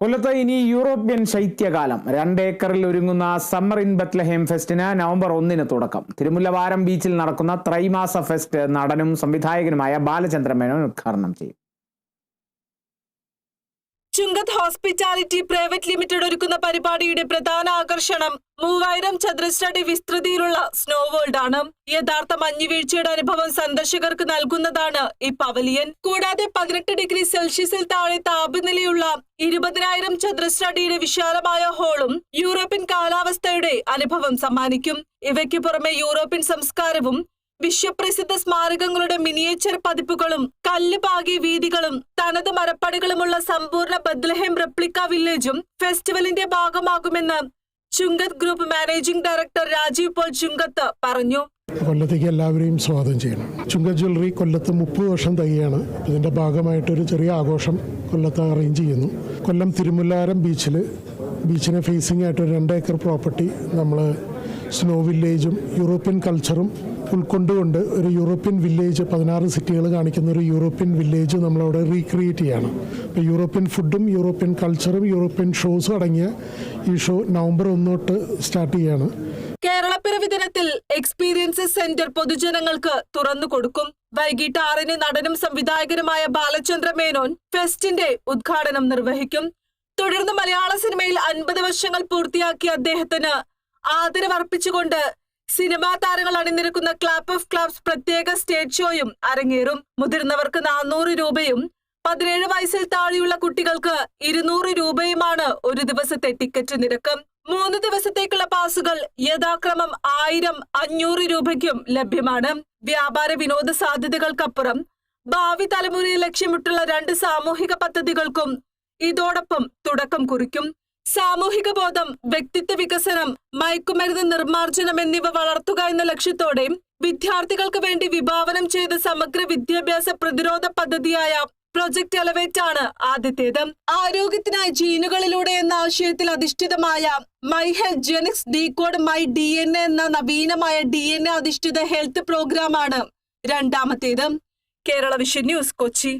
കൊല്ലത്ത് ഇനി യൂറോപ്യൻ ശൈത്യകാലം. രണ്ട് ഏക്കറിൽ ഒരുങ്ങുന്ന സമ്മർ ഇൻ ബത്ലഹേം ഫെസ്റ്റിന് നവംബർ ഒന്നിന് തുടക്കം. തിരുമുല്ലവാരം ബീച്ചിൽ നടക്കുന്ന ത്രൈമാസ ഫെസ്റ്റ് നടനും സംവിധായകനുമായ ബാലചന്ദ്രമേനോൻ ഉദ്ഘാടനം ചെയ്യും. ചുങ്കത് ഹോസ്പിറ്റാലിറ്റി പ്രൈവറ്റ് ലിമിറ്റഡ് ഒരുക്കുന്ന പരിപാടിയുടെ പ്രധാന ആകർഷണം മൂവായിരം ചതുരശ്രടി വിസ്തൃതിയിലുള്ള സ്നോ വേൾഡ് ആണ്. യഥാർത്ഥ മഞ്ഞുവീഴ്ചയുടെ അനുഭവം സന്ദർശകർക്ക് നൽകുന്നതാണ് ഈ പവലിയൻ. കൂടാതെ പതിനെട്ട് ഡിഗ്രി സെൽഷ്യസിൽ താഴെ താപനിലയുള്ള ഇരുപതിനായിരം ചതുരശ്രടിയുടെ വിശാലമായ ഹോളും യൂറോപ്യൻ കാലാവസ്ഥയുടെ അനുഭവം സമ്മാനിക്കും. ഇവയ്ക്ക് പുറമെ യൂറോപ്യൻ സംസ്കാരവും വിശ്വപ്രസിദ്ധ സ്മാരകങ്ങളുടെ മിനിയേച്ചർ പതിപ്പുകളും കല്ല് പാകിയ വീതികളും തനത് മരപ്പടികളുമുള്ള സമ്പൂർണ ബദ്ലഹേം റെപ്ലിക്ക വില്ലേജും ഫെസ്റ്റിവലിന്റെ ഭാഗമാകുമെന്ന് Chunkath group managing director Rajeev Paul Chunkath പറഞ്ഞു. കൊല്ലത്തേക്ക് എല്ലാവരെയും സ്വാഗതം ചെയ്യണം. ചുങ്ക ജ്വല്ലറി കൊല്ലത്ത് മുപ്പത് വർഷം തയ്യാണ് ഇതിന്റെ ഭാഗമായിട്ടൊരു ചെറിയ ആഘോഷം കൊല്ലത്ത് അറേഞ്ച് ചെയ്യുന്നു. കൊല്ലം തിരുമുല്ലാരം ബീച്ചിൽ ബീച്ചിനെ ഫേസിംഗ് ആയിട്ട് രണ്ട് ഏക്കർ പ്രോപ്പർട്ടി നമ്മൾ സ്നോ വില്ലേജും യൂറോപ്യൻ കൾച്ചറും ഉൾക്കൊണ്ടുകൊണ്ട് ഒരു യൂറോപ്യൻ വില്ലേജ് പതിനാറ് സിറ്റികൾ കാണിക്കുന്ന ഒരു യൂറോപ്യൻ വില്ലേജ് നമ്മളവിടെ റീക്രിയേറ്റ് ചെയ്യണം. അപ്പോൾ യൂറോപ്യൻ ഫുഡും യൂറോപ്യൻ കൾച്ചറും യൂറോപ്യൻ ഷോസും അടങ്ങിയ ഈ ഷോ നവംബർ ഒന്ന് തൊട്ട് സ്റ്റാർട്ട് ചെയ്യാണ്. കേരളപ്പിറവി ദിനത്തിൽ എക്സ്പീരിയൻസസ് സെന്റർ പൊതുജനങ്ങൾക്ക് തുറന്നു കൊടുക്കും. വൈകിട്ട് ആറിന് നടനും സംവിധായകനുമായ ബാലചന്ദ്ര മേനോൻ ഫെസ്റ്റിന്റെ ഉദ്ഘാടനം നിർവഹിക്കും. തുടർന്ന് മലയാള സിനിമയിൽ അൻപത് വർഷങ്ങൾ പൂർത്തിയാക്കിയ അദ്ദേഹത്തിന് ആദരവർപ്പിച്ചുകൊണ്ട് സിനിമാ താരങ്ങൾ അണിനിരക്കുന്ന ക്ലാപ്പ് ഓഫ് ക്ലാബ്സ് പ്രത്യേക സ്റ്റേജ് ഷോയും അരങ്ങേറും. മുതിർന്നവർക്ക് നാനൂറ് രൂപയും പതിനേഴ് വയസ്സിൽ താഴെയുള്ള കുട്ടികൾക്ക് ഇരുന്നൂറ് രൂപയുമാണ് ഒരു ദിവസത്തെ ടിക്കറ്റ് നിരക്ക്. മൂന്ന് ദിവസത്തേക്കുള്ള പാസുകൾ യഥാക്രമം ആയിരം അഞ്ഞൂറ് രൂപയ്ക്കും ലഭ്യമാണ്. വ്യാപാര വിനോദ സാധ്യതകൾക്കപ്പുറം ഭാവി തലമുറയെ ലക്ഷ്യമിട്ടുള്ള രണ്ട് സാമൂഹിക പദ്ധതികൾക്കും ഇതോടൊപ്പം തുടക്കം കുറിക്കും. സാമൂഹിക ബോധം വ്യക്തിത്വ വികസനം മയക്കുമരുന്ന് നിർമ്മാർജനം എന്നിവ വളർത്തുക എന്ന ലക്ഷ്യത്തോടെ വിദ്യാർത്ഥികൾക്ക് വേണ്ടി വിഭാവനം ചെയ്ത സമഗ്ര വിദ്യാഭ്യാസ പ്രതിരോധ പദ്ധതിയായ പ്രൊജക്ട് എലവേറ്റ് ആണ് ആദ്യത്തേത്. ആരോഗ്യത്തിനായി ജീനുകളിലൂടെ എന്ന ആശയത്തിൽ അധിഷ്ഠിതമായ my health genix decode my D N A എന്ന നവീനമായ ഡി എൻ എ അധിഷ്ഠിത ഹെൽത്ത് പ്രോഗ്രാം ആണ് രണ്ടാമത്തേത്. Kerala vision news Kochi.